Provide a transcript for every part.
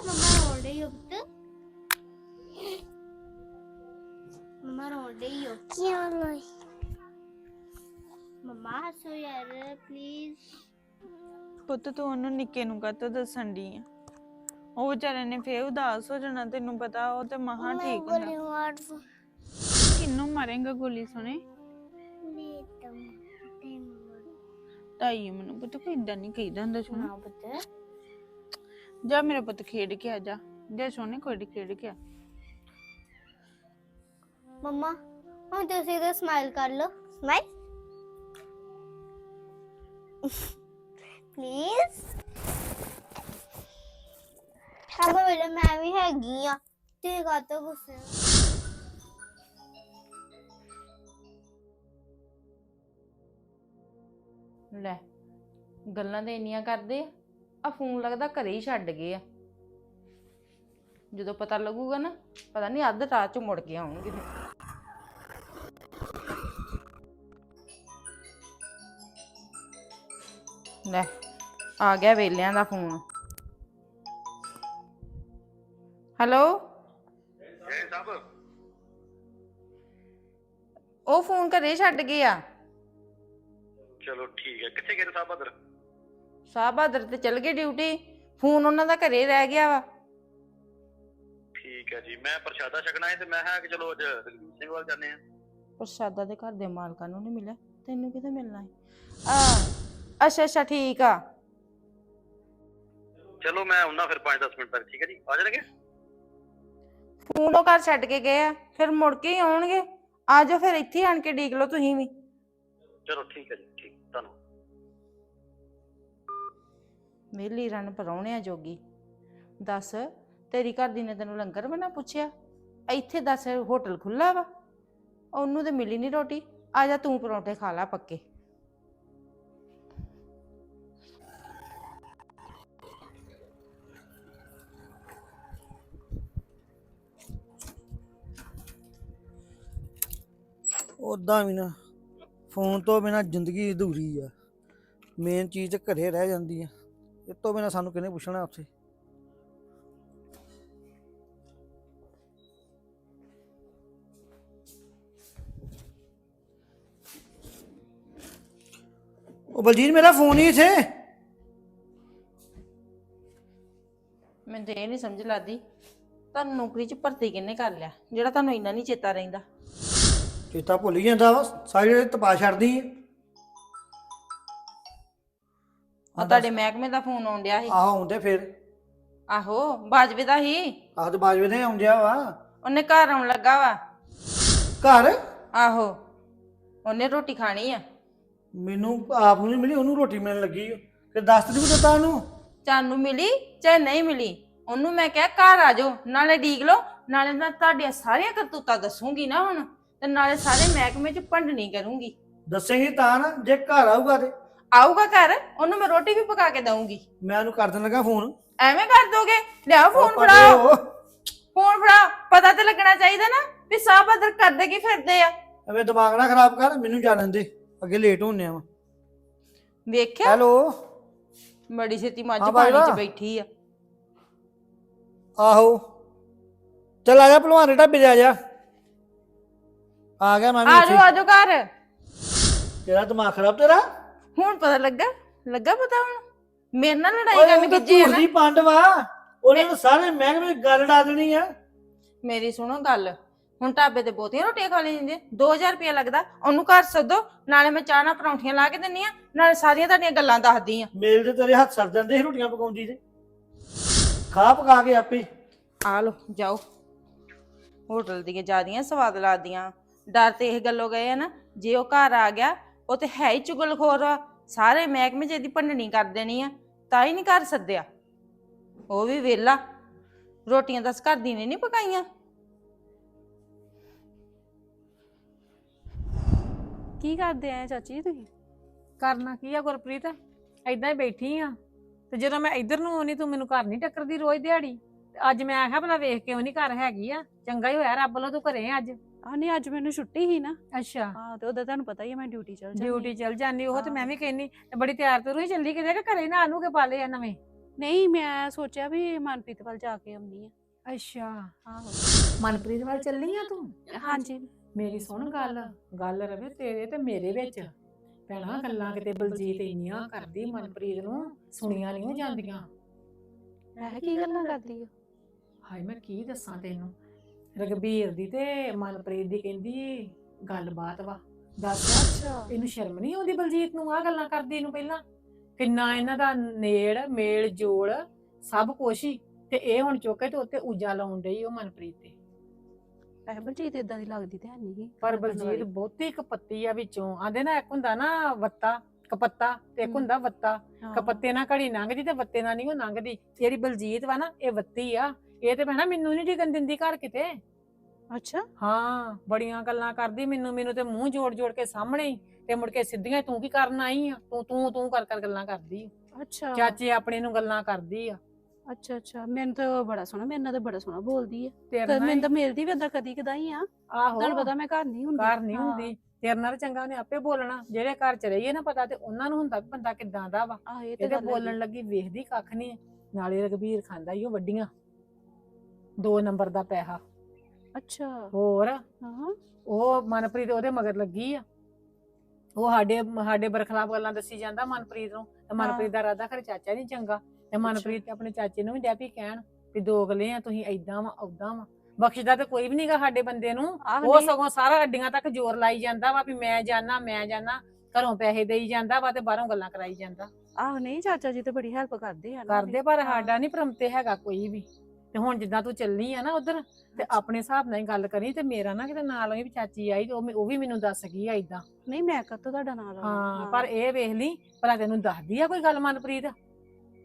ਮੰਮਾ ਰੋਣ ਰਹੀ ਹੋ ਪੁੱਤ ਮੰਮਾ ਰੋਣ ਰਹੀ ਹੋ ਕਿਉਂ ਨਹੀਂ ਮੰਮਾ ਹੱਸੋ ਯਾਰ ਪਲੀਜ਼ ਪੁੱਤ ਤੂੰ ਉਹਨੂੰ ਨਿੱਕੇ ਨੂੰ ਕਾਹਤੋਂ ਦੱਸਣ ਦੀ ਆ? ਉਹ ਵਿਚਾਰੇ ਨੇ ਫੇਰ ਉਦਾਸ ਹੋ ਜਾਣਾ ਤੈਨੂੰ ਪਤਾ ਉਹ ਤੇ ਮਹਾ ਠੀਕ ਗੋਲੀ ਹੁੰਦਾ। ਮਾਰ ਦੂੰ ਕਿੰਨੂੰ ਮਾਰੇਗਾ ਗੋਲੀ ਸੁਣੇ? ਨਹੀਂ ਤਾਂ ਤੇ ਮਾਰ ਤਾਈ ਮੈਨੂੰ ਪੁੱਤ ਕੋਈ ਇਦਾਂ ਨਹੀਂ ਕਹੀਦਾ ਹੁੰਦਾ ਸੁਣਾ। ਪੁੱਤ। ਜਾ ਮੇਰਾ ਪੁੱਤ ਖੇਡ ਕੇ ਆ ਜਾ। ਜਾ ਸੋਨੇ ਕੋਈ ਖੇਡ ਕੇ ਆ। ਮੰਮਾ ਹੁਣ ਤੁਸੀਂ ਤਾਂ ਸਮਾਈਲ ਕਰ ਲਓ। ਸਮਾਈਲ ਪਲੀਜ਼ ਹਾਂ ਵੇਲੇ ਮੈਂ ਵੀ ਹੈਗੀ ਆ। ਤੇ ਕਾਤੋਂ ਗੁੱਸੇ ਹੋ? ਲੈ ਗੱਲਾਂ ਤੇ ਇੰਨੀਆਂ ਕਰਦੇ ਆ। ਆ ਫੋਨ ਲੱਗਦਾ ਘਰੇ ਹੀ ਛੱਡ ਗਏ ਆ। ਜਦੋਂ ਪਤਾ ਲੱਗੂਗਾ ਨਾ ਪਤਾ ਨਹੀਂ ਅੱਧ ਰਾਤ ਚ ਮੁੜ ਕੇ ਆਉਣਗੇ। ਫਿਰ ਲੈ ਆ ਗਿਆ ਵੇਲਿਆਂ ਦਾ ਫੋਨ। ਹੈਲੋ? ਜੈ ਸਾਹਿਬ ਉਹ ਫੋਨ ਘਰੇ ਛੱਡ ਗਏ ਆ। ਚਲੋ ਠੀਕ ਹੈ। ਕਿੱਥੇ ਗਏ ਸਾਹਿਬ ਬਹਾਦਰ ਸਾਹ ਬਹਾਦਰ ਤੇ ਚਲ ਗਏ ਡਿਊਟੀ ਫੋਨ ਉਹਨਾਂ ਦਾ ਘਰੇ ਰਹਿ ਗਿਆ ਵਾ। ਠੀਕ ਹੈ ਜੀ ਮੈਂ ਪ੍ਰਸ਼ਾਦਾ ਛਕਣਾ ਹੈ ਤੇ ਮੈਂ ਕਿਹਾ ਕਿ ਚਲੋ ਅੱਜ ਰਣਜੀਤ ਸਿੰਘ ਵੱਲ ਜਾਂਦੇ ਆ ਪ੍ਰਸ਼ਾਦਾ ਦੇ ਘਰ ਦੇ ਮਾਲਕਾਂ ਨੂੰ ਨਹੀਂ ਮਿਲਿਆ ਤੈਨੂੰ ਕਿਤੇ ਮਿਲਣਾ ਹੈ ਆ ਅੱਛਾ ਅੱਛਾ ਠੀਕ ਆ। ਚਲੋ ਮੈਂ ਆਉਣਾ ਫਿਰ 5-10 ਮਿੰਟ ਤੱਕ ਠੀਕ ਹੈ ਜੀ ਆ ਜਾਣਗੇ? ਫੋਨ ਉਹ ਘਰ ਛੱਡ ਕੇ ਗਏ ਆ ਫਿਰ ਮੁੜ ਕੇ ਹੀ ਆਉਣਗੇ। ਆ ਜਾਓ ਫਿਰ ਇੱਥੇ ਹੀ ਆਣ ਕੇ ਡੀਕ ਲਓ ਤੁਸੀਂ ਵੀ। ਚਲੋ ਠੀਕ ਹੈ ਜੀ। ਮੇਲੀ ਰਨ ਪਰੌਣਿਆ ਜੋਗੀ। ਦੱਸ, ਤੇਰੀ ਘਰ ਦੀ ਨੇ ਤੈਨੂੰ ਲੰਗਰ ਬਣਾ ਪੁੱਛਿਆ? ਇੱਥੇ ਦੱਸ, ਹੋਟਲ ਖੁੱਲਾ ਵਾ? ਉਹਨੂੰ ਤੇ ਮਿਲੀ ਨਹੀਂ ਰੋਟੀ। ਆ ਜਾ ਤੂੰ ਪਰੌਂਠੇ ਖਾ ਲਾ ਪੱਕੇ। ਉਦਾਂ ਵੀ ਨਾ, ਫੋਨ ਤੋਂ ਬਿਨਾ ਜ਼ਿੰਦਗੀ ਅਧੂਰੀ ਆ। ਮੇਨ ਚੀਜ਼ ਤੇ ਘਰੇ ਰਹਿ ਜਾਂਦੀ ਆ। ਇਹ ਤੋਂ ਬਿਨਾ ਸਾਨੂੰ ਕਿਹਨੇ ਪੁੱਛਣਾ ਉੱਥੇ? ਉਹ ਬਲਜੀਤ ਮੇਰਾ ਫੋਨ ਹੀ ਇੱਥੇ। ਮੈਨੂੰ ਤੇ ਇਹ ਨਹੀਂ ਸਮਝ ਲੱਗਦੀ। ਤੁਹਾਨੂੰ ਨੌਕਰੀ 'ਚ ਭਰਤੀ ਕਿੰਨੇ ਕਰ ਲਿਆ? ਜਿਹੜਾ ਤੁਹਾਨੂੰ ਇੰਨਾ ਨਹੀਂ ਚੇਤਾ ਰਹਿੰਦਾ। ਚੇਤਾ ਭੁੱਲ ਹੀ ਜਾਂਦਾ ਵਾ। ਸਾਰੇ ਜਿਹੜੇ ਤਪਾ ਛੱਡਦੀ ਆ। ਆ ਤੁਹਾਡੇ ਮਹਿਕਮੇ ਦਾ ਫੋਨ ਆਉਣ ਡਿਆ ਸੀ। ਆਹੋ ਹੁੰਦੇ ਫਿਰ। ਆਹੋ ਬਾਜਵੇ ਦਾ ਹੀ ਆਹ ਤੇ ਬਾਜਵੇ ਦੇ ਆਉਂਦਿਆ ਵਾ। ਉਹਨੇ ਘਰ ਆਉਣ ਲੱਗਾ ਵਾ। ਘਰ? ਆਹੋ ਉਹਨੇ ਰੋਟੀ ਖਾਣੀ ਆ। ਮੈਨੂੰ ਆਪ ਨੂੰ ਨਹੀਂ ਮਿਲੀ ਉਹਨੂੰ ਰੋਟੀ ਮਿਲਣ ਲੱਗੀ। ਓ। ਤੇ ਦੱਸ ਤੇ ਦਿੱਤਾ ਉਹਨੂੰ? ਚਾਨੂੰ ਮਿਲੀ ਚਾਹੇ ਨਹੀਂ ਮਿਲੀ ਉਹਨੂੰ ਮੈਂ ਕਿਹਾ ਘਰ ਆ ਜਾਓ ਨਾਲੇ ਡੀਕ ਲਓ ਨਾਲੇ ਮੈਂ ਤੁਹਾਡੀਆਂ ਸਾਰੀਆਂ ਕਰਤੂਤਾਂ ਦੱਸੂਗੀ ਨਾ ਹੁਣ ਤੇ ਨਾਲੇ ਸਾਰੇ ਮਹਿਕਮੇ 'ਚ ਭੰਡਣੀ ਕਰੂੰਗੀ। ਦੱਸੇਂਗੀ ਤਾਂ ਨਾ ਜੇ ਘਰ ਆਊਗਾ ਤੇ। ਆਊਗਾ ਘਰ ਉਹਨੂੰ ਮੈਂ ਰੋਟੀ ਵੀ ਪਕਾ ਕੇ ਦਊਂਗੀ। ਮੈਂ ਉਹਨੂੰ ਕਰ ਦੇਣ ਲੱਗਾ ਫੋਨ। ਐਵੇਂ ਕਰ ਦੋਗੇ? ਲਿਆਓ ਫੋਨ ਫੜਾਓ। ਫੋਨ ਫੜਾਓ ਪਤਾ ਤੇ ਲੱਗਣਾ ਚਾਹੀਦਾ ਨਾ ਵੀ ਸਾਹ ਬਦਰ ਕਰਦੇ ਕੀ ਫਿਰਦੇ ਆ। ਐਵੇਂ ਦਿਮਾਗ ਨਾ ਖਰਾਬ ਕਰ ਮੈਨੂੰ ਜਾਣਨ ਦੇ। ਅੱਗੇ ਲੇਟ ਹੋਣੇ ਆ ਵੇਖਿਆ? ਹੈਲੋ। ਬੜੀ ਛੇਤੀ ਮੱਝ ਹਾਂ ਪਾਣੀ 'ਚ ਬਾਜਵਾ। ਬੈਠੀ ਆ। ਆਹੋ। ਚੱਲ ਆ ਜਾ ਭਲਵਾਨ ਢਾਬੇ ਤੇ ਆ ਜਾ। ਆ ਗਿਆ ਮੈਂ ਵੀ ਆ ਜਾਓ ਇੱਥੇ ਆ ਜਾਓ ਘਰ। ਤੇਰਾ ਦਿਮਾਗ ਖਰਾਬ ਤੇਰਾ? ਹੁਣ ਪਤਾ ਲੱਗਾ? ਲੱਗਾ ਪਤਾ ਹੁਣ? ਮੇਰੇ ਨਾਲ ਲੜਾਈ ਓਏ ਕਰਨ ਗਿੱਜੇ ਆ ਝੂਠ ਨਾ ਦੀ ਪੰਡ ਵਾ ਉਹਨੇ ਤਾਂ ਸਾਰੇ ਮਹਿਕਮੇ ਦੀ ਗੱਲ ਡਾ ਦੇਣੀ ਆ। ਮੇਰੀ ਸੁਣੋ ਗੱਲ। ਹੁਣ ਢਾਬੇ ਤੇ ਬਹੁਤੀਆਂ ਰੋਟੀਆਂ ਖਾ ਲਈ ਜਾਂਦੇ। 2000 ਰੁਪਏ ਲੱਗਦਾ। ਉਹਨੂੰ ਘਰ ਸੱਦੋ। ਨਾਲੇ ਮੈਂ ਚਾਹ ਨਾਲ ਪਰੌਂਠੀਆਂ ਲਾ ਕੇ ਦਿੰਨੀ ਆ। ਨਾਲੇ ਸਾਰੀਆਂ ਤੁਹਾਡੀਆਂ ਗੱਲਾਂ ਦੱਸਦੀ ਆ। ਮੇਲ ਤੇ ਤੇਰੇ ਹੱਥ ਸਰ ਜਾਂਦੇ ਸੀ ਰੋਟੀਆਂ ਪਕਾਉਂਦੀ ਤੇ। ਖਾ ਪਕਾ ਕੇ ਆਪੇ। ਆ ਲੋ ਜਾਓ। ਹੋਟਲ ਦੀਆਂ ਜਿਆਦੀਆਂ ਸਵਾਦ ਲੱਗਦੀਆਂ। ਡਰ ਤੇ ਇਹ ਗੱਲੋਂ ਗਏ ਆ ਨਾ ਜੇ ਉਹ ਘਰ ਆ ਗਿਆ ਉਹ ਤੇ ਹੈ ਹੀ ਚੁਗਲਖੋਰ ਆ। ਸਾਰੇ ਮਹਿਕਮੇ 'ਚ ਇਹਦੀ ਭੰਡਣੀ ਕਰ ਦੇਣੀ ਆ, ਤਾਂ ਹੀ ਨਹੀਂ ਘਰ ਸੱਦਿਆ। ਉਹ ਵੀ ਵੇਲਾ ਰੋਟੀਆਂ ਦਸ ਘਰ ਦੀ ਨੇ ਨਹੀਂ ਪਕਾਈਆਂ? ਕੀ ਕਰਦੇ ਆ ਚਾਚੀ ਜੀ ਤੁਸੀਂ? ਕਰਨਾ ਕੀ ਆ ਗੁਰਪ੍ਰੀਤ? ਐਦਾਂ ਹੀ ਬੈਠੀ ਆ। ਤੇ ਜਦੋਂ ਮੈਂ ਇੱਧਰ ਨੂੰ ਆਉਣੀ, ਤੂੰ ਮੈਨੂੰ ਘਰ ਨਹੀਂ ਟੱਕਰਦੀ ਰੋਜ਼ ਦਿਹਾੜੀ। ਤੇ ਅੱਜ ਮੈਂ ਆਖਿਆ, ਭਲਾ ਵੇਖ ਕੇ ਉਹ ਉਹਨੀ ਘਰ ਹੈਗੀ ਆ। ਚੰਗਾ ਹੀ ਹੋਇਆ, ਰੱਬ ਵੱਲੋਂ ਤੂੰ ਘਰੇ ਆ ਅੱਜ। ਆ ਨਹੀਂ ਅੱਜ ਮੈਨੂੰ ਛੁੱਟੀ ਹੀ ਨਾ। ਅੱਛਾ। ਹਾਂ ਤੇ ਉਹਦਾ ਤੁਹਾਨੂੰ ਪਤਾ ਹੀ ਹੈ ਮੈਂ ਡਿਊਟੀ ਚੱਲ ਜਾਂਦੀ ਡਿਊਟੀ ਚਲ ਜਾਂਦੀ ਉਹ ਤੇ ਮੈਂ ਹਾਂ। ਵੀ ਕਹਿੰਨੀ ਤੇ ਬੜੀ ਤਿਆਰ ਤੁਰ ਹੀ ਚੱਲੀ ਕਿਤੇ ਕਿ ਘਰੇ ਨਾ ਆਨੂ ਕੇ ਪਾਲੇ ਆ ਨਵੇਂ? ਨਹੀਂ ਮੈਂ ਸੋਚਿਆ ਵੀ ਮਨਪ੍ਰੀਤ ਵੱਲ ਜਾ ਕੇ ਆਉਣੀ ਆ। ਅੱਛਾ। ਆਹੋ ਮਨਪ੍ਰੀਤ ਵੱਲ ਚੱਲੀ ਆ ਤੂੰ? ਹਾਂਜੀ। ਮੇਰੀ ਸੁਣ ਗੱਲ ਗੱਲ ਰਵੇ ਤੇਰੇ ਤੇ ਮੇਰੇ ਵਿੱਚ। ਭੈਣਾ ਗੱਲਾਂ ਕਿਤੇ ਬਲਜੀਤ ਇੰਨੀਆਂ ਕਰਦੀ ਮਨਪ੍ਰੀਤ ਨੂੰ ਸੁਣੀਆਂ ਨਹੀਂ ਜਾਂਦੀਆਂ। ਮੈਂ ਕੀ ਗੱਲਾਂ ਕਰਦੀ ਆ? ਹਾਏ ਮੈਂ ਕੀ ਦੱਸਾਂ ਤੈਨੂੰ? ਰਗਬੀਰ ਦੀ ਤੇ ਮਨਪ੍ਰੀਤ ਦੀ ਕਹਿੰਦੀ ਗੱਲਬਾਤ ਵਾ। ਦੱਸ। ਅੱਛਾ। ਇਹਨੂੰ ਸ਼ਰਮ ਨਹੀਂ ਆਉਂਦੀ ਬਲਜੀਤ ਨੂੰ ਆ ਗੱਲਾਂ ਕਰਦੀ ਨੂੰ ਪਹਿਲਾਂ? ਕਿੰਨਾ ਇਹਨਾਂ ਦਾ ਨੇੜ ਮੇਲ ਜੋਲ ਸਭ ਕੁਛ ਹੀ ਤੇ ਇਹ ਹੁਣ ਚੁੱਕੇ ਤੇ ਉੱਤੇ ਊਜਾ ਲਾਉਣ ਡਈ ਉਹ ਮਨਪ੍ਰੀਤ ਤੇ। ਇਹ ਬਲਜੀਤ ਇਦਾਂ ਦੀ ਲੱਗਦੀ ਤੇ ਹੈ ਨਹੀਂ ਪਰ ਬਲਜੀਤ ਬਹੁਤੀ ਕਪੱਤੀ ਆ ਵਿੱਚੋਂ। ਆਂਦੇ ਨਾ ਇੱਕ ਹੁੰਦਾ ਨਾ ਵੱਤਾ ਕਪੱਤਾ ਤੇ ਇੱਕ। ਹੁੰਦਾ ਵੱਤਾ। ਕਪੱਤੇ ਨਾਲ ਘੜੀ ਲੰਘਦੀ ਤੇ ਵੱਤੇ ਨਾਲ ਨਹੀਂ ਉਹ ਲੰਘਦੀ। ਜਿਹੜੀ ਬਲਜੀਤ ਵਾ ਨਾ ਇਹ ਵੱਤੀ ਆ। ਇਹ ਤੇ ਭੈਣਾ ਮੈਨੂੰ ਨਹੀਂ ਟਿਕਣ ਦਿੰਦੀ ਘਰ ਕਿਤੇ। ਅੱਛਾ। ਹਾਂ ਬੜੀਆਂ ਗੱਲਾਂ ਕਰਦੀ ਮੈਨੂੰ ਮੈਨੂੰ ਤੇ ਮੂੰਹ ਜੋੜ ਜੋੜ ਕੇ ਸਾਹਮਣੇ ਹੀ ਤੇ ਮੁੜ ਕੇ ਸਿੱਧੀਆਂ ਤੂੰ ਕੀ ਕਰਨ ਆਈ ਆ? ਤੂੰ ਤੂੰ ਤੂੰ ਕਰ ਕਰ ਗੱਲਾਂ ਕਰਦੀ। ਅੱਛਾ। ਚਾਚੇ ਆਪਣੇ ਨੂੰ ਗੱਲਾਂ ਕਰਦੀ ਆ। ਅੱਛਾ ਅੱਛਾ। ਮੈਨੂੰ ਤਾਂ ਬੜਾ ਸੋਹਣਾ ਮੇਰੇ ਨਾਲ ਤਾਂ ਬੜਾ ਸੋਹਣਾ ਬੋਲਦੀ ਆ। ਤੇ ਮੈਨੂੰ ਤਾਂ ਮਿਲਦੀ ਵੀ ਏਦਾਂ ਕਦੀ ਕਦਾਈ ਆ। ਆਹੋ। ਤੁਹਾਨੂੰ ਪਤਾ ਮੈਂ ਘਰ ਨਹੀਂ ਹੁੰਦੀ। ਘਰ ਨਹੀਂ। ਹੁੰਦੀ। ਤੇਰੇ ਨਾਲ ਚੰਗਾ ਉਹਨੇ ਆਪੇ ਬੋਲਣਾ। ਜਿਹੜੇ ਘਰ ਚ ਰਹੀਏ ਨਾ ਪਤਾ ਤੇ ਉਹਨਾਂ ਨੂੰ ਹੁੰਦਾ ਵੀ ਬੰਦਾ ਕਿੱਦਾਂ ਦਾ ਵਾ। ਆਹ ਇਹ ਤੇ ਇਹਦੇ ਬੋਲਣ। ਲੱਗੀ ਵੇਖਦੀ ਕੱਖ ਨਹੀਂ ਨਾਲੇ ਰਗਵੀਰ ਖਾਂਦਾ ਈ ਉਹ ਵੱਡੀਆਂ। ਦੋ ਨੰਬਰ ਦਾ ਪੈਸਾ। ਅੱਛਾ। ਹੋਰ? ਹਾਂ। ਉਹ ਮਨਪ੍ਰੀਤ ਉਹਦੇ ਮਗਰ ਲੱਗੀ ਆ। ਉਹ ਸਾਡੇ ਸਾਡੇ ਬਰਖਲਾਫ ਗੱਲਾਂ ਦੱਸੀ ਜਾਂਦਾ ਮਨਪ੍ਰੀਤ ਨੂੰ। ਤੇ ਮਨਪ੍ਰੀਤ ਦਾ ਰਾਦਾ ਖਰੇ ਚਾਚਾ ਨਹੀਂ ਚੰਗਾ। ਤੇ ਮਨਪ੍ਰੀਤ ਤੇ ਆਪਣੇ ਚਾਚੇ ਨੂੰ ਵੀ ਡੈਪੀ ਕਹਿਣ ਵੀ ਦੋਗਲੇ ਆ ਤੁਸੀਂ ਐਦਾਂ ਵਾ ਓਦਾਂ ਵਾ। ਬਖਸ਼ਦਾ ਤੇ ਕੋਈ ਵੀ ਨਹੀਂਗਾ ਸਾਡੇ ਬੰਦੇ ਨੂੰ। ਉਹ ਸਗੋਂ ਸਾਰਾ ਅੱਡੀਆਂ ਤੱਕ ਜ਼ੋਰ ਲਾਈ ਜਾਂਦਾ ਵਾ ਵੀ ਮੈਂ ਜਾਣਾ ਮੈਂ ਜਾਣਾ ਘਰੋਂ ਪੈਸੇ ਦੇਈ ਜਾਂਦਾ ਵਾ ਤੇ ਬਾਹਰੋਂ ਗੱਲਾਂ ਕਰਾਈ ਜਾਂਦਾ। ਆਹ ਨਹੀਂ ਚਾਚਾ ਜੀ ਤੇ ਬੜੀ ਹੈਲਪ ਕਰਦੇ ਆ ਕਰਦੇ ਪਰ। ਸਾਡਾ ਨਹੀਂ ਪ੍ਰਮਤੇ ਹੈਗਾ ਕੋਈ ਵੀ। ਤੇ ਹੁਣ ਜਿੱਦਾਂ ਤੂੰ ਚੱਲੀ ਆ ਨਾ ਉਧਰ ਤੇ ਆਪਣੇ ਹਿਸਾਬ ਨਾਲ ਹੀ ਗੱਲ ਕਰੀ ਤੇ ਮੇਰਾ ਨਾ ਕਿਤੇ ਨਾਲ ਹੋਈ ਵੀ ਚਾਚੀ ਆਈ ਤੇ ਉਹ ਮੈਂ- ਉਹ ਵੀ ਮੈਨੂੰ ਦੱਸ ਗਈ ਆ ਇਦਾਂ ਨਹੀਂ ਮੈਂ ਕਦੋਂ ਤੁਹਾਡਾ ਨਾਲ ਹਾਂ ਪਰ ਇਹ ਵੇਖ ਲਈ ਭਲਾ ਤੈਨੂੰ ਦੱਸਦੀ ਆ ਕੋਈ ਗੱਲ ਮਨਪ੍ਰੀਤ?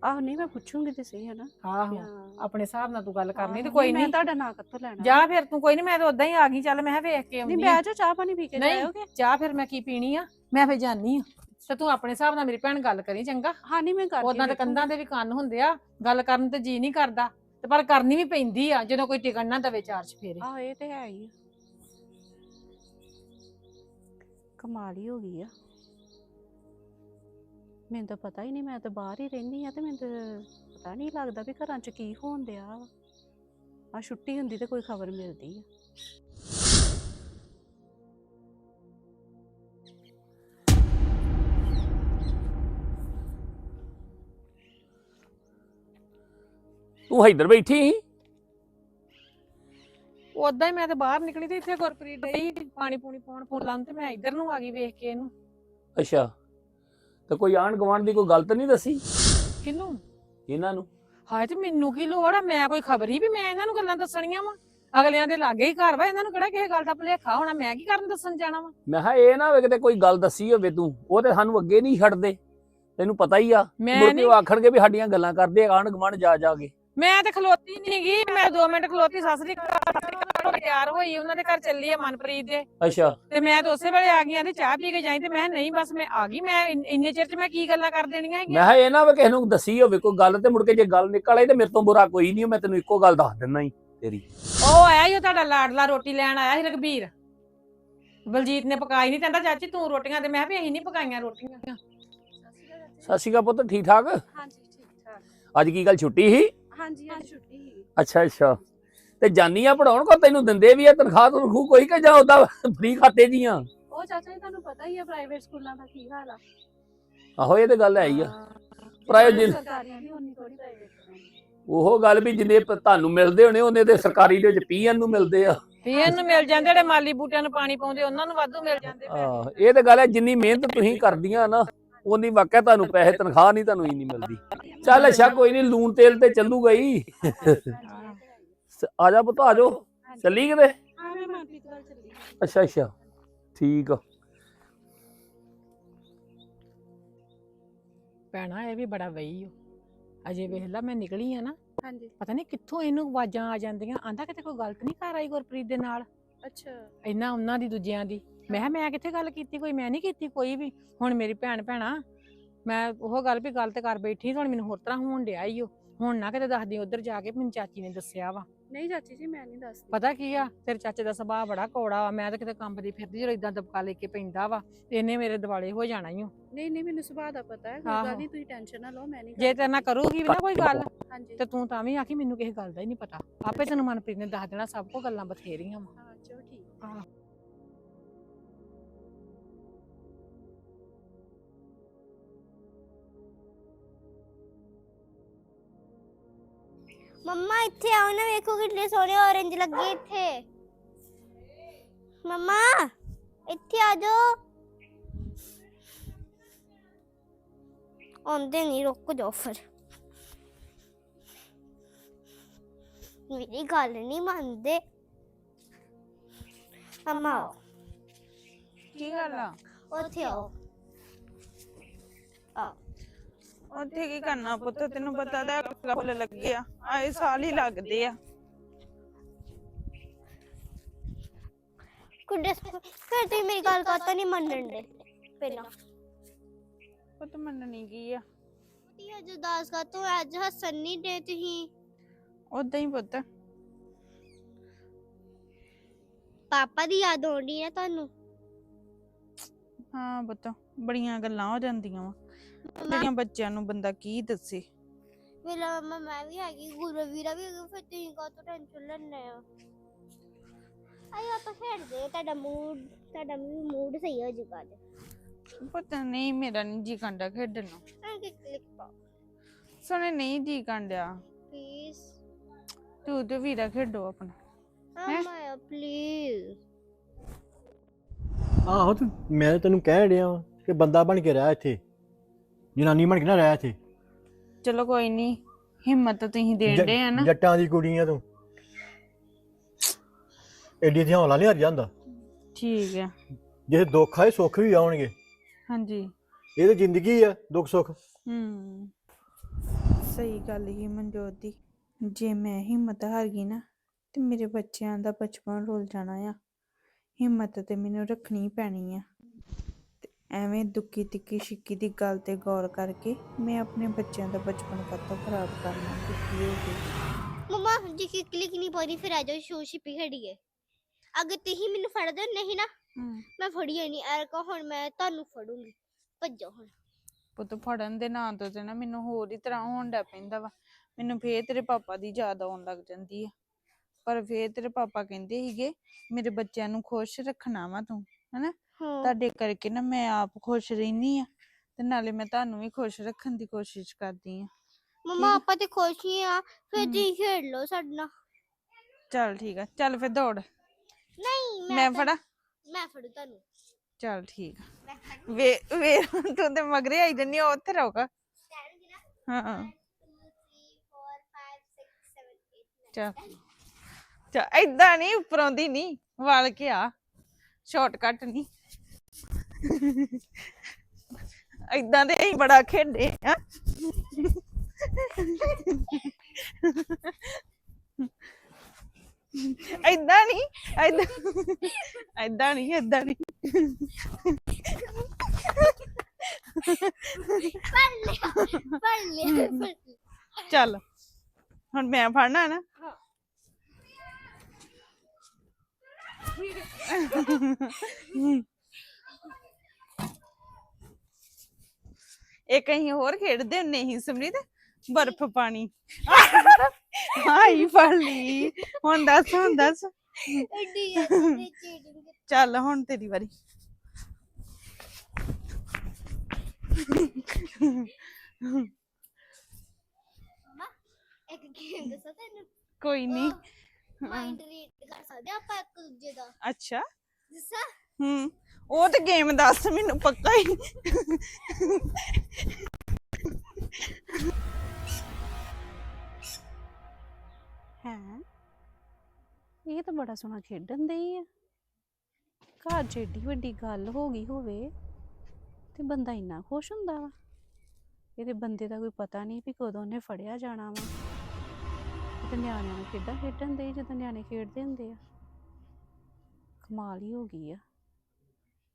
ਆਹ ਨਹੀਂ ਮੈਂ ਪੁੱਛੂੰਗੀ ਤੇ ਸਹੀ ਹੈ ਨਾ। ਆਹੋ ਹਾਂ। ਆਪਣੇ ਹਿਸਾਬ ਨਾਲ ਤੂੰ ਗੱਲ ਕਰਨੀ ਤੇ ਕੋਈ ਮੈਂ ਨਹੀਂ। ਤੁਹਾਡਾ ਨਾਂ ਕਦੋਂ ਲੈਣਾ? ਜਾ ਫਿਰ ਤੂੰ ਕੋਈ ਨਹੀਂ ਮੈਂ ਤਾਂ ਉਦਾਂ ਹੀ ਆ ਗਈ ਚੱਲ ਮੈਂ ਕਿਹਾ ਵੇਖ ਕੇ ਨਹੀਂ ਆਉਂਦੀ ਬਹਿ ਜਾ ਚਾਹ ਪਾਣੀ ਪੀ ਕੇ ਨਹੀਂ। ਜਾਇਓਗੇ ਚਾਹ ਫਿਰ ਮੈਂ ਕੀ ਪੀਣੀ ਆ? ਮੈਂ ਫਿਰ ਜਾਨੀ ਆ। ਤੇ ਤੂੰ ਆਪਣੇ ਹਿਸਾਬ ਨਾਲ ਮੇਰੀ ਭੈਣ ਗੱਲ ਕਰੀ ਚੰਗਾ। ਹਾਂ ਨਹੀਂ ਮੈਂ ਕਰਦੀ ਉਦਾਂ ਤੇ ਕੰਧਾਂ ਦੇ ਵੀ ਕੰਨ ਹੁੰਦੇ ਆ ਗੱਲ ਕਰਨ ਤੇ ਜੀ ਨਹੀਂ ਕਰਦਾ। ਤੇ ਪਰ ਕਰਨੀ ਵੀ ਪੈਂਦੀ ਆ, ਜਦੋਂ ਕੋਈ ਟਿਕਣ ਨਾ ਦਵੇ ਚਾਰ ਚਫੇਰੇ। ਆਹ, ਇਹ ਤੇ ਹੈ ਹੀ ਆ। ਕਮਾਲ ਹੀ ਹੋ ਗਈ ਆ। ਮੈਨੂੰ ਤਾਂ ਪਤਾ ਹੀ ਨਹੀਂ, ਮੈਂ ਤਾਂ ਬਾਹਰ ਹੀ ਰਹਿੰਦੀ ਆ ਤੇ ਮੈਨੂੰ ਤਾਂ ਪਤਾ ਨਹੀਂ ਲੱਗਦਾ ਵੀ ਘਰਾਂ 'ਚ ਕੀ ਹੋਣ ਡਿਆ ਵਾ। ਆ ਛੁੱਟੀ ਹੁੰਦੀ ਤੇ ਕੋਈ ਖਬਰ ਮਿਲਦੀ ਆ। ਤੂੰ ਇੱਧਰ ਬੈਠੀ ਸੀ? ਉਦਾਂ ਹੀ ਮੈਂ ਤੇ ਬਾਹਰ ਨਿਕਲੀ ਤੇ ਇੱਥੇ ਗੁਰਪ੍ਰੀਤ ਡਈ ਪਾਣੀ ਪੂਣੀ ਪਾਉਣ ਫੁੱਲਾਂ ਤੇ ਮੈਂ ਇੱਧਰ ਨੂੰ ਆ ਗਈ ਵੇਖ ਕੇ ਇਹਨੂੰ। ਅੱਛਾ ਤੇ ਕੋਈ ਆਂਢ ਗੁਆਂਢ ਦੀ ਕੋਈ ਗੱਲ ਤਾਂ ਨਹੀਂ ਦੱਸੀ? ਕਿਹਨੂੰ? ਇਹਨਾਂ ਨੂੰ? ਹਾਏ ਤੇ ਮੈਨੂੰ ਕੀ ਲੋੜ ਆ? ਮੈਂ ਕੋਈ ਖਬਰ ਹੀ ਵੀ ਮੈਂ ਇਹਨਾਂ ਨੂੰ ਗੱਲਾਂ ਦੱਸਣੀਆਂ ਵਾ। ਅਗਲਿਆਂ ਦੇ ਲਾਗੇ ਹੀ ਘਰ ਵਾ ਇਹਨਾਂ ਨੂੰ ਕਿਹੜਾ ਕਿਸੇ ਗੱਲ ਦਾ ਭੁਲੇਖਾ ਹੋਣਾ? ਮੈਂ ਕੀ ਕਰਨ ਦੱਸਣ ਜਾਣਾ ਵਾ? ਮੈਂ ਕਿਹਾ ਇਹ ਨਾ ਹੋਵੇ ਕਿਤੇ ਕੋਈ ਗੱਲ ਦੱਸੀ ਹੋਵੇ ਤੂੰ ਉਹ ਤੇ ਸਾਨੂੰ ਅੱਗੇ ਨਹੀਂ ਛੱਡਦੇ। ਤੈਨੂੰ ਪਤਾ ਹੀ ਆ ਮੈਂ ਮੁੜ ਕੇ ਨਹੀਂ ਉਹ ਆਖਣਗੇ ਵੀ ਸਾਡੀਆਂ ਗੱਲਾਂ ਕਰਦੇ ਆਂਢ ਗੁਆਂਢ ਜਾ ਜਾ ਕੇ। ਮੈਂ ਤੇ ਖਲੋਤੀ ਨਹੀਂ ਗਈ ਮੈਂ 2 ਮਿੰਟ ਖਲੋਤੀ ਸੱਸ ਦੀ ਘਰ ਤਿਆਰ ਹੋਈ ਉਹਨਾਂ ਦੇ ਘਰ ਚੱਲੀ ਆ ਮਨਪ੍ਰੀਤ ਦੇ। ਅੱਛਾ। ਤੇ ਮੈਂ ਤਾਂ ਉਸੇ ਵੇਲੇ ਆ ਗਈ ਆਂਦੀ ਚਾਹ ਪੀ ਕੇ ਜਾਈ ਤੇ ਮੈਂ ਨਹੀਂ ਬਸ ਮੈਂ ਆ ਗਈ ਮੈਂ ਇੰਨ- ਇੰਨੇ ਚਿਰ ਚ ਮੈਂ ਕੀ ਗੱਲਾਂ ਕਰ ਦੇਣੀਆਂ ਮੈਂ ਹੈਗੀਆਂ? ਕਿਹਾ ਇਹ ਨਾ ਹੋਵੇ ਕਿਸੇ ਨੂੰ ਦੱਸੀ ਹੋਵੇ ਕੋਈ ਗੱਲ ਤੇ ਮੁੜ ਕੇ ਜੇ ਗੱਲ ਨਿਕਲ ਆਈ ਤੇ ਮੇਰੇ ਤੋਂ ਬੁਰਾ ਕੋਈ ਨਹੀਂ ਮੈਂ ਤੈਨੂੰ ਇੱਕੋ ਗੱਲ ਦੱਸ ਦਿੰਦਾ ਹੀ ਤੇਰੀ। ਉਹ ਆਇਆ ਹੀ ਉਹ ਤੁਹਾਡਾ ਲਾਡਲਾ ਰੋਟੀ ਲੈਣ ਆਇਆ ਸੀ ਰਘਬੀਰ। ਬਲਜੀਤ ਨੇ ਪਕਾਈ ਨਹੀਂ ਕਹਿੰਦਾ ਚਾਚੀ ਤੂੰ ਰੋਟੀਆਂ ਤੇ ਮੈਂ ਕਿਹਾ ਵੀ ਅਸੀਂ ਨਹੀਂ ਪਕਾਈਆਂ ਰੋਟੀਆਂ। ਸਤਿ ਸ਼੍ਰੀ ਅਕਾਲ ਪੁੱਤ ਠੀਕ ਠਾਕ? ਹਾਂਜੀ ਠੀਕ ਠਾਕ। ਅੱਜ ਕੀ ਗੱਲ ਛੁੱਟੀ ਸੀ? ਹਾਂਜੀ ਅੱਜ ਛੁੱਟੀ ਸੀ। ਅੱਛਾ ਅੱਛਾ। ਤੇ ਜਾਨੀ ਆ ਪੜਾਉਣ ਕੋ ਤੈਨੂੰ ਦਿੰਦੇ ਵੀ ਆ ਤਨਖਾਹ ਤਨਖੂ ਕੋਈ ਕਿ ਜਾਂ ਉਹਦਾ ਫ੍ਰੀ ਖਾਤੇ ਦੀਆਂ ਉਹ ਚਾਚਾ ਜੀ ਤੁਹਾਨੂੰ ਪਤਾ ਹੀ ਆ ਪ੍ਰਾਈਵੇਟ ਸਕੂਲਾਂ ਦਾ ਕੀ ਹਾਲ ਆ। ਆਹੋ ਇਹ ਤੇ ਗੱਲ ਹੈ ਹੀ ਆ। ਪ੍ਰਾਈਵੇਟ ਸਰਕਾਰੀਆਂ ਦੀ ਉਨੀ ਥੋੜੀ ਪ੍ਰਾਈਵੇਟ ਉਹ ਗੱਲ ਵੀ ਜਿੰਨੇ ਪ- ਤੁਹਾਨੂੰ ਮਿਲਦੇ ਹੋਣੇ ਉਹਨੇ ਤੇ ਸਰਕਾਰੀ ਦੇ ਵਿੱਚ ਪੀਐਨ ਨੂੰ ਮਿਲਦੇ ਆ। ਪੀਣ ਨੂੰ ਮਿਲ ਜਾਂਦੇ ਜਿਹੜੇ ਮਾਲੀ ਬੂਟਿਆਂ ਨੂੰ ਪਾਣੀ ਪਾਉਂਦੇ ਉਹਨਾਂ ਨੂੰ ਵਾਧੂ ਮਿਲ ਜਾਂਦੇ। ਪੈਸੇ। ਆਹ, ਇਹ ਤੇ ਗੱਲ ਹੈ ਜਿੰਨੀ ਮਿਹਨਤ ਤੁਸੀਂ ਕਰਦੀਆਂ ਨਾ ਉਨੀ ਵਾਕਿਆ ਤੁਹਾਨੂੰ ਪੈਸੇ ਤਨਖਾਹ ਨਹੀਂ ਤੁਹਾਨੂੰ ਇੰਨੀ ਮਿਲਦੀ। ਚੱਲ ਅੱਛਾ ਕੋਈ ਨਹੀਂ ਲੂਣ ਤੇਲ ਤੇ ਚੱਲੂਗਾ ਹੀ ਸ- ਆ ਜਾ ਪੁੱਤ ਆ ਜਾਓ। ਚੱਲੀ ਕਿਤੇ? ਹਾਂ ਚੱਲੀ ਅੱਛਾ ਅੱਛਾ ਠੀਕ ਆ। ਭੈਣਾ ਇਹ ਵੀ ਬੜਾ ਵਈ ਓ। ਅਜੇ ਵੇਖ ਲਾ ਮੈਂ ਨਿਕਲੀ ਆ ਨਾ। ਹਾਂਜੀ। ਪਤਾ ਨਹੀਂ ਕਿੱਥੋਂ ਇਹਨੂੰ ਆਵਾਜ਼ਾਂ ਆ ਜਾਂਦੀਆਂ। ਆਂਦਾ ਕਿਤੇ ਕੋਈ ਗਲਤ ਨਹੀਂ ਕਰ ਆਈ ਗੁਰਪ੍ਰੀਤ ਦੇ ਨਾਲ? ਅੱਛਾ। ਇੰਨਾ ਉਹਨਾਂ ਦੀ ਦੂਜਿਆਂ ਦੀ। ਮੈਂ ਕਿਹਾ ਮੈਂ ਕਿੱਥੇ ਗੱਲ ਕੀਤੀ? ਕੋਈ ਮੈਂ ਨਹੀਂ ਕੀਤੀ ਕੋਈ ਵੀ। ਹੁਣ ਮੇਰੀ ਭੈਣ ਭੈਣਾ ਮੈਂ ਉਹ ਗੱਲ ਵੀ ਗੱਲ ਤੇ ਕਰ ਬੈਠੀ ਹੁਣ ਮੈਨੂੰ ਹੋਰ ਤਰ੍ਹਾਂ ਹੋਣ ਡਿਆ ਈ ਓ। ਹੁਣ ਨਾ ਕਿਤੇ ਦੱਸਦੀ ਉਧਰ ਜਾ ਕੇ ਮੈਨੂੰ ਚਾਚੀ ਨੇ ਦੱਸਿਆ ਵਾ। ਨਹੀਂ ਚਾਚੀ ਜੀ ਮੈਂ ਨਹੀਂ ਦੱਸਦੀ। ਪਤਾ ਕੀ ਆ ਤੇਰੇ ਚਾਚੇ ਦਾ ਸੁਭਾਅ ਬੜਾ ਕੌੜਾ ਵਾ। ਮੈਂ ਤਾਂ ਕਿਤੇ ਕੰਬਦੀ ਫਿਰਦੀ ਜਦੋਂ ਇਦਾਂ ਦਬਕਾ ਲੈ ਕੇ ਪੈਂਦਾ ਵਾ। ਤੇ ਇਹਨੇ ਮੇਰੇ ਦਿਵਾਲੇ ਹੋ ਜਾਣਾ ਹੀ ਨਹੀਂ ਨਹੀਂ ਮੈਨੂੰ ਸੁਭਾਅ ਦਾ ਪਤਾ ਹੈ। ਕੋਈ ਆਹੋ। ਗੱਲ ਨਹੀਂ ਤੁਸੀਂ ਟੈਨਸ਼ਨ ਨਾ ਲਓ ਮੈਂ ਨਹੀਂ ਜੇ ਤੇਰੇ ਨਾਲ ਕਰੂਗੀ ਵੀ ਨਾ ਕੋਈ ਗੱਲ ਹਾਂਜੀ। ਤੇ ਤੂੰ ਤਾਂ ਵੀ ਆਖੀ ਮੈਨੂੰ ਕਿਸੇ ਗੱਲ ਦਾ ਹੀ ਨਹੀਂ ਪਤਾ। ਆਪੇ ਤੈਨੂੰ ਮਨਪ੍ਰੀਤ ਨੇ ਦੱਸ ਦੇਣਾ ਸਭ ਕੋ ਗੱਲਾਂ ਬਥੇਰੀਆਂ ਵਾ। ਹਾਂ ਚਲੋ ਠੀਕ। ਮੰਮਾ ਇੱਥੇ ਆਓ ਨਾ ਵੇਖੋ ਕਿੰਨੇ ਸੋਹਣੇ ਔਰੰਜ ਲੱਗੇ ਇੱਥੇ। ਮੰਮਾ ਇੱਥੇ ਆ ਜਾਓ। ਆਉਂਦੇ ਨਹੀਂ ਰੁਕ ਜਾਓ ਫਿਰ। ਮੇਰੀ ਗੱਲ ਨਹੀਂ ਮੰਨਦੇ। ਮੰਮਾ ਆਓ। ਕੀ ਗੱਲ ਆ? ਉੱਥੇ ਆਓ। ਉੱਥੇ ਕੀ ਕਰਨਾ ਪੁੱਤ? ਤੈਨੂੰ ਪਤਾ ਤਾਂ ਫੁੱਲ ਲੱਗੇ ਆ। ਆਏ ਸਾਲ ਹੀ ਲੱਗਦੇ ਆ। ਕੁੰਡੇ ਫਿਰ ਤੁਸੀਂ ਮੇਰੀ ਗੱਲ ਕਾਤਾ ਨਹੀਂ ਮੰਨਣ ਦੇ। ਪਹਿਲਾਂ। ਪੁੱਤ ਮੰਨਣੀ ਕੀ ਆ? ਤੀ ਅੱਜ ਉਦਾਸ ਕਾ ਤੂੰ ਅੱਜ ਹੱਸਣ ਨਹੀਂ ਦੇ ਤੁਸੀਂ। ਉਦਾਂ ਹੀ ਪੁੱਤ। ਪਾਪਾ ਦੀ ਯਾਦ ਆਉਂਦੀ ਹੈ ਤੁਹਾਨੂੰ। ਹਾਂ ਪੁੱਤ ਬੜੀਆਂ ਗੱਲਾਂ ਹੋ ਜਾਂਦੀਆਂ ਵਾ। ਜਿਹੜੀਆਂ ਬੱਚਿਆਂ ਨੂੰ ਬੰਦਾ ਕੀ ਦੱਸੇ? ਮੇਰਾ ਮਮਾ ਮੈਂ ਵੀ ਹੈਗੀ ਗੁਰਵੀਰਾ ਵੀ ਹੈਗਾ ਫਿਰ ਤੁਸੀਂ ਕਾ ਤੋਂ ਟੈਨਸ਼ਨ ਲੈਣੇ ਆ ਆਇਓ ਆਪਾਂ ਖੇਡਦੇ ਆ, ਤੁਹਾਡਾ ਮੂਡ ਤੁਹਾਡਾ ਮੂਡ ਸਹੀ ਹੋ ਜਾਊਗਾ ਅੱਜ। ਪਤਾ ਨਹੀਂ ਮੇਰਾ ਨਹੀਂ ਜੀ ਕੰਡਾ ਖੇਡਣ ਨੂੰ। ਹਾਂ ਕਿ ਕਲਿੱਕ ਪਾਓ। ਸੁਣੇ ਨਹੀਂ ਜੀ ਕੰਡਿਆ ਪਲੀਜ਼ ਤੂੰ ਤੇ ਵੀਰਾ ਖੇਡੋ ਆਪਣਾ। ਹੈਂ? ਮਮਾ ਪਲੀਜ਼ ਆਹੋ ਤੇ ਮੈਂ ਤਾਂ ਤੈਨੂੰ ਕਹਿ ਰਿਹਾ ਵਾਂ ਕਿ ਬੰਦਾ ਬਣ ਕੇ ਰਹਿ ਇੱਥੇ। ਜਨਾਨੀ ਬਣ ਕੇ ਨਾ ਰਹਿ ਇੱਥੇ। ਚਲੋ ਕੋਈ ਨਹੀਂ ਹਿੰਮਤ ਤਾਂ ਤੁਸੀਂ ਜ- ਦੇ ਆ ਨਾ। ਜੱਟਾਂ ਦੀ ਕੁੜੀ ਆ ਤੂੰ। ਐਡੀ ਦੀ ਹੌਲਾ ਨਹੀਂ ਹਰ ਜਾਂਦਾ ਠੀਕ ਆ। ਜੇ ਦੁੱਖ ਆਏ ਸੁੱਖ ਵੀ ਆਉਣਗੇ। ਹਾਂਜੀ। ਇਹ ਤਾਂ ਜ਼ਿੰਦਗੀ ਆ ਦੁੱਖ ਸੁੱਖ। ਹੂੰ ਸਹੀ ਗੱਲ ਹੀ ਮਨਜੋਤ ਦੀ। ਜੇ ਮੈਂ ਹਿੰਮਤ ਹਾਰ ਗਈ ਨਾ ਤੇ ਮੇਰੇ ਬੱਚਿਆਂ ਦਾ ਬਚਪਨ ਰੁੱਲ ਜਾਣਾ ਆ। ਹਿੰਮਤ ਤੇ ਮੈਨੂੰ ਰੱਖਣੀ ਪੈਣੀ ਆ। ਐਵੇਂ ਦੁੱਕੀ ਤਿੱਕੀ ਛਿੱਕੀ ਦੀ ਗੱਲ ਤੇ ਗੌਰ ਕਰਕੇ ਮੈਂ ਆਪਣੇ ਬੱਚਿਆਂ ਦਾ ਬਚਪਨ ਕਦੋਂ ਖਰਾਬ ਕਰਨਾ ਦੁੱਖੀ ਹੋ ਗਈ। ਮਮਾ ਜੇ ਕਿ ਕਲਿੱਕ ਨਹੀਂ ਪਾਉਣੀ ਫਿਰ ਆ ਜਾਓ ਸ਼ੂ ਛਿਪੀ ਖੜੀਏ ਅਗਰ ਤੁਸੀਂ ਮੈਨੂੰ ਫੜਦੇ ਨਹੀਂ ਨਾ ਹੂੰ। ਮੈਂ ਫੜੀ ਨਹੀਂ ਐਰ ਕੋ ਹੁਣ ਮੈਂ ਤੁਹਾਨੂੰ ਫੜੂੰਗੀ। ਭੱਜੋ ਹੁਣ। ਪੁੱਤ ਫੜਨ ਦੇ ਨਾਂ ਤੋਂ ਤੇ ਨਾ ਮੈਨੂੰ ਹੋਰ ਹੀ ਤਰ੍ਹਾਂ ਹੋਣ ਡੈ ਪੈਂਦਾ ਵਾ। ਮੈਨੂੰ ਫੇਰ ਤੇਰੇ ਪਾਪਾ ਦੀ ਯਾਦ ਆਉਣ ਲੱਗ ਜਾਂਦੀ ਆ ਪਰ ਫੇਰ ਤੇਰੇ ਪਾਪਾ ਕਹਿੰਦੇ ਸੀਗੇ ਮੇਰੇ ਬੱਚਿਆਂ ਨੂੰ ਖੁਸ਼ ਰੱਖਣਾ ਵਾ ਤੂੰ ਹਨਾ? ਹਾਂ। ਤੁਹਾਡੇ ਕਰਕੇ ਨਾ ਮੈਂ ਆਪ ਖੁਸ਼ ਰਹਿਨੀ ਆ ਤੇ ਨਾਲੇ ਮੈਂ ਤੁਹਾਨੂੰ ਵੀ ਖੁਸ਼ ਰੱਖਣ ਦੀ ਕੋਸ਼ਿਸ਼ ਕਰਦੀ ਆ ਮਮਾ ਆਪਾਂ ਤੇ ਖੁਸ਼ ਹੀ ਆ ਫਿਰ। ਤੁਸੀਂ ਖੇਡ ਲਓ ਸਾਡੇ ਨਾਲ। ਚੱਲ ਠੀਕ ਆ ਚੱਲ ਫੇਰ ਦੌੜ। ਨਹੀਂ ਮੈਂ ਫੜਾ? ਮੈਂ ਫੜੂ ਤੁਹਾਨੂੰ। ਚੱਲ ਠੀਕ ਆ। ਵੇ ਵੇ ਤੂੰ ਤੇ ਮਗਰੇ ਆਈ ਜੰਨੀ ਉੱਥੇ ਨਾ ਹਾਂ 1 2 3 4 5 6 7 8 ਚੱਲ ਚਾ ਏਦਾਂ ਨਹੀਂ ਉੱਪਰੋਂ ਦੀ ਨਹੀਂ ਵਲ ਕੇ ਆ। ਸ਼ਾਰਟਕਟ ਨਹੀਂ। ਏਦਾਂ ਦੇ ਅਸੀਂ ਬੜਾ ਖੇਡੇ ਆ। ਏਦਾਂ ਨਹੀਂ ਏਦਾਂ ਏਦਾਂ ਨਹੀਂ ਏਦਾਂ ਨਹੀਂ ਫੜ ਲਿਆ ਫੜ ਲਿਆ ਫੜ ਲਿਆ। ਚੱਲ ਹੁਣ ਮੈਂ ਫੜਨਾ ਨਾ। ਇੱਕ ਅਸੀਂ ਹੋਰ ਖੇਡਦੇ ਹੁੰਨੇ ਸੀ ਸਮਰੀਤ ਬਰਫ਼ ਪਾਣੀ। ਹਾਈ ਫੜ ਲਈ ਹੁਣ ਦੱਸ ਹੁਣ ਦੱਸ। ਐਡੀ ਚੀਟਿੰਗ ਚੱਲ ਹੁਣ ਤੇਰੀ ਵਾਰੀ। ਮਮਾ ਇੱਕ ਗੇਮ ਦੱਸਾਂ ਤੈਨੂੰ? ਕੋਈ ਨਹੀਂ ਮਾਈਂਡ ਰੀਡ ਕਰ ਸਕਦੇ ਆਪਾਂ ਇੱਕ ਦੂਜੇ ਦਾ। ਅੱਛਾ। ਦੱਸਾਂ? ਹੂੰ। ਉਹ ਤੇ ਗੇਮ ਦੱਸ, ਮੈਨੂੰ ਪੱਕਾ ਹੀ। ਹੈ? ਇਹ ਤਾਂ ਬੜਾ ਸੋਹਣਾ ਖੇਡਣ ਦੇ ਹੀ ਆ। ਘਰ 'ਚ ਏਡੀ ਵੱਡੀ ਗੱਲ ਹੋ ਗਈ ਹੋਵੇ ਤੇ ਬੰਦਾ ਇੰਨਾ ਖੁਸ਼ ਹੁੰਦਾ ਵਾ। ਇਹਦੇ ਬੰਦੇ ਦਾ ਕੋਈ ਪਤਾ ਨਹੀਂ ਵੀ ਕਦੋਂ ਉਹਨੇ ਫੜਿਆ ਜਾਣਾ ਵਾ। ਤੇ ਨਿਆਣਿਆਂ ਨੂੰ ਖੇਡਾਂ ਖੇਡਣ ਦੇ ਜਦੋਂ ਨਿਆਣੇ ਖੇਡਦੇ ਹੁੰਦੇ ਆ। ਕਮਾਲ ਹੀ ਹੋ ਗਈ ਆ।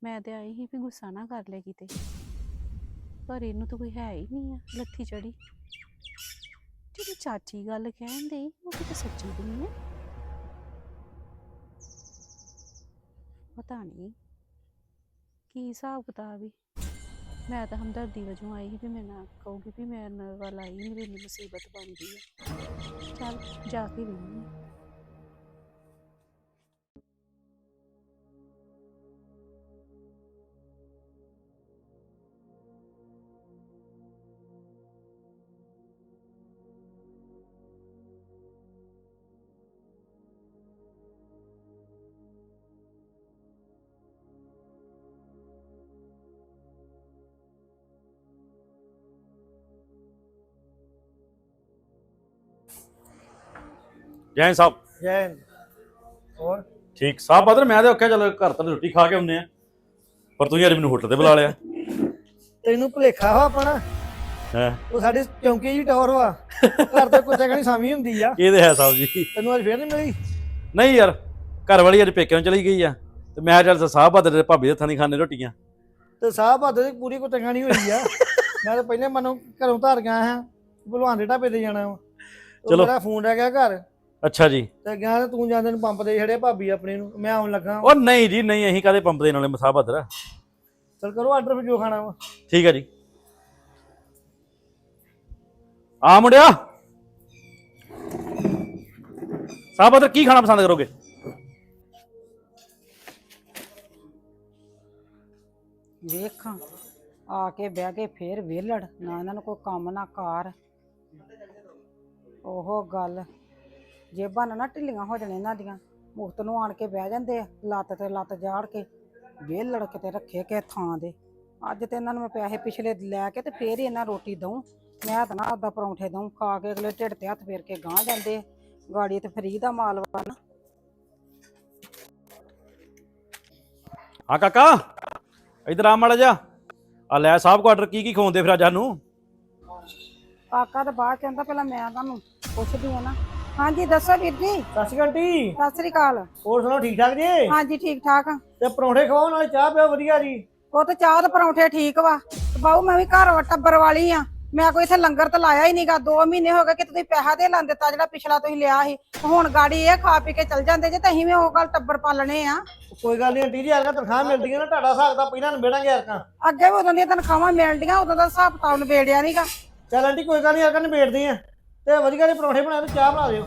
ਮੈਂ ਤੇ ਆਈ ਸੀ ਵੀ ਗੁੱਸਾ ਨਾ ਕਰ ਲੈ ਕਿਤੇ। ਪਰ ਇਹਨੂੰ ਤਾਂ ਕੋਈ ਹੈ ਹੀ ਨਹੀਂ ਆ, ਲੱਥੀ ਚੜੀ। ਤੇਰੀ ਚਾਚੀ ਗੱਲ ਕਹਿਣ ਡਈ ਉਹ ਕਿਤੇ ਸੱਚੀ ਤੇ ਨਹੀਂ ਹੈ ਪਤਾ ਨਹੀਂ ਕੀ ਹਿਸਾਬ ਕਿਤਾਬ ਹੀ ਮੈਂ ਤਾਂ ਹਮਦਰਦੀ ਵਜੋਂ ਆਈ ਸੀ ਵੀ ਮੈਂ ਨਾ ਕਹੂੰਗੀ ਵੀ ਮੇਰੇ ਨਾਲ ਵੱਲ ਆਈ, ਮੇਰੀ ਇੰਨੀ ਮੁਸੀਬਤ ਬਣ ਗਈ ਹੈ ਚੱਲ ਜਾ ਕੇ ਵੇਖੀ ਜੈਨ ਸਾਹਿਬ। ਜੈ ਹਿੰਦ। ਹੋਰ? ਠੀਕ ਸਾਹਿਬ ਬਦਰ ਮੈਂ ਤੇ ਆਖਿਆ ਚਲੋ ਘਰ ਤੋਂ ਰੋਟੀ ਖਾ ਕੇ ਆਉਂਦੇ ਆ। ਪਰ ਤੁਸੀਂ ਅੱਜ ਮੈਨੂੰ ਹੋਟਲ ਤੇ ਬੁਲਾ ਲਿਆ। ਤੈਨੂੰ ਭੁਲੇਖਾ ਵਾ ਆਪਣਾ। ਹੈ? ਉਹ ਸਾਡੀ ਚੌਂਕੀ ਜੀ ਟੌਰ ਵਾ। ਘਰ ਤੇ ਕੁੱਤੇ ਕਣੀ ਸਾਮੀ ਹੁੰਦੀ ਆ। ਇਹ ਤੇ ਹੈ ਸਾਹਿਬ ਜੀ। ਤੈਨੂੰ ਅੱਜ ਫੇਰ ਨਹੀਂ ਮਿਲੀ? ਨਹੀਂ ਯਾਰ ਘਰ ਵਾਲੀ ਅੱਜ ਪੇਕਿਆਂ ਨੂੰ ਚਲੀ ਗਈ ਆ। ਤੇ ਮੈਂ ਚੱਲ ਸਾਹਿਬ ਬਦਰ ਦੇ ਭਾਬੀ ਦੇ ਹੱਥਾਂ ਦੀ ਖਾਣੇ ਰੋਟੀਆਂ। ਤੇ ਸਾਹ ਬਾਦ ਦੀ ਪੂਰੀ ਕੁੱਤੇ ਕਣੀ ਹੋਈ ਆ। ਮੈਂ ਤਾਂ ਪਹਿਲੇ ਮਨੋਂ ਘਰੋਂ ਧਾਰ ਗਿਆ ਹਾਂ ਭਲਵਾਨ ਦੇ ਢਾਬੇ ਤੇ ਜਾਣਾ ਵਾ। ਚਲੋ। ਮੇਰਾ ਫੋਨ ਰਹਿ ਗਿਆ ਘਰ। ਅੱਛਾ ਜੀ। ਤੇ ਗਿਆ ਤੇ ਜਾਂਦੇ ਨੂੰ ਪੰਪ ਦੇ ਛੜਿਆ ਭਾਬੀ ਆਪਣੀ ਨੂੰ। ਮੈਂ ਆਉਣ ਲੱਗਾ। ਉਹ ਨਹੀਂ ਜੀ ਨਹੀਂ ਅਸੀਂ ਕਾਦੇ ਪੰਪ ਦੇ ਨਾਲੇ ਮਸਾਹ ਬਦਰ ਚੱਲ ਕਰੋ ਆਰਡਰ ਫਿਰ ਜੋ ਖਾਣਾ ਵਾ। ਠੀਕ ਹੈ ਜੀ। ਆ ਮੁੰਡਿਆ। ਸਾਹਿਬ ਕੀ ਖਾਣਾ ਪਸੰਦ ਕਰੋਗੇ? ਵੇਖਾਂ ਆ ਕੇ ਬਹਿ ਕੇ ਫੇਰ ਵਿਹਲੜ ਨਾ ਇਹਨਾਂ ਨੂੰ ਕੋਈ ਕੰਮ ਨਾ ਕਾਰ। ਉਹ ਗੱਲ। ਜੇਬਾਂ ਨਾ ਨਾ ਢਿੱਲੀਆਂ ਹੋ ਜਾਣ ਇਹਨਾਂ ਦੀਆਂ ਮੁਫਤ ਨੂੰ ਆਣ ਕੇ ਬਹਿ ਜਾਂਦੇ ਆ ਲੱਤ ਤੇ ਲੱਤ ਜਾੜ ਕੇ ਵਿਹਲੜ ਕਿਤੇ ਰੱਖੇ ਕੇ ਥਾਂ ਦੇ। ਅੱਜ ਤੇ ਇਹਨਾਂ ਨੂੰ ਮੈਂ ਪੈਸੇ ਪਿਛਲੇ ਲੈ ਕੇ ਤੇ ਫੇਰ ਹੀ ਇਹਨਾਂ ਰੋਟੀ ਦਊਂ। ਮੈਂ ਤਾਂ ਨਾ ਆਦਾ ਪਰੌਂਠੇ ਦਊਂ ਖਾ ਕੇ ਅਗਲੇ ਢਿੱਡ ਤੇ ਹੱਥ ਫੇਰ ਕੇ ਗਾਂ ਜਾਂਦੇ ਆ। ਗਾੜੀ ਤੇ ਫਰੀ ਦਾ ਮਾਲ ਵਾ ਨਾ। ਹਾਂ ਕਾਕਾ ਇਧਰ ਆ ਮਾੜਾ ਜਾ ਆ ਲੈ ਸਾਹਿਬ ਕੋ ਆਰਡਰ ਕੀ ਕੀ ਖਵਾਉਂਦੇ ਫਿਰ ਅੱਜ ਸਾਨੂੰ? ਕਾਕਾ ਤਾਂ ਬਾਅਦ ਕਹਿੰਦਾ ਪਹਿਲਾਂ ਮੈਂ ਤੁਹਾਨੂੰ ਪੁੱਛਦੀ ਆ ਨਾ। ਹਾਂਜੀ ਦੱਸੋ ਵੀਰ ਜੀ। ਸਤਿ ਸ਼੍ਰੀ ਅਕਾਲ ਆਂਟੀ। ਸਤਿ ਸ੍ਰੀ ਅਕਾਲ। ਹੋਰ ਸੁਣਾਓ ਠੀਕ ਠਾਕ ਜੀ? ਹਾਂਜੀ ਠੀਕ ਠਾਕ। ਤੇ ਪਰੌਂਠੇ ਖਵਾਓ ਨਾਲੇ ਚਾਹ ਪਿਓ ਵਧੀਆ ਜੀ। ਉਹ ਤੇ ਚਾਹ ਤੇ ਪਰੌਂਠੇ ਠੀਕ ਵਾ। ਤੇ ਬਾਊ ਮੈਂ ਵੀ ਘਰ ਵਾ ਟੱਬਰ ਵਾਲੀ ਆ। ਮੈਂ ਕੋਈ ਇੱਥੇ ਲੰਗਰ ਤੇ ਲਾਇਆ ਹੀ ਨਹੀਂਗਾ। 2 ਮਹੀਨੇ ਹੋ ਗਏ ਕਿ ਤੁਸੀਂ ਪੈਸਾ ਦੇ ਲਾਂ ਦਿੱਤਾ ਜਿਹੜਾ ਪਿਛਲਾ ਤੁਸੀਂ ਲਿਆ ਸੀ। ਤੇ ਹੁਣ ਗਾੜੀ ਇਹ ਖਾ ਪੀ ਕੇ ਚਲ ਜਾਂਦੇ ਜੇ ਤੇ ਅਸੀਂ ਵੀ ਉਹ ਗੱਲ ਟੱਬਰ ਪਾਲਣੇ ਆ। ਕੋਈ ਗੱਲ ਨਹੀਂ ਆਂਟੀ ਜੀ ਯਾਰ ਤਨਖਾਹ ਮਿਲਦੀ ਹੈ ਨਾ ਤੁਹਾਡਾ ਹਿਸਾਬ ਤਾਂ ਪਹਿਲਾਂ ਨਿਬੇੜਾਂਗੇ ਯਾਰ ਕਾ ਅੱਗੇ ਵੀ ਉਦੋਂ ਦੀਆਂ ਤਨਖਾਹਾਂ ਮਿਲਦੀਆਂ ਉਦੋਂ ਦਾ ਹਿਸਾਬ ਕਿਤਾਬ ਨਿਬੇੜਿਆ ਨਹੀਂਗਾ। ਚੱਲ ਆਂਟੀ ਕੋਈ ਗੱਲ ਨਹੀਂ ਯਾਰ ਕਾ ਨਿਬੇੜਦੇ ਆ। ਤੇ ਵਧੀਆ ਦੇ ਪਰੌਂਠੇ ਬਣਾ ਤੇ ਚਾਹ ਬਣਾ ਦਿਓ।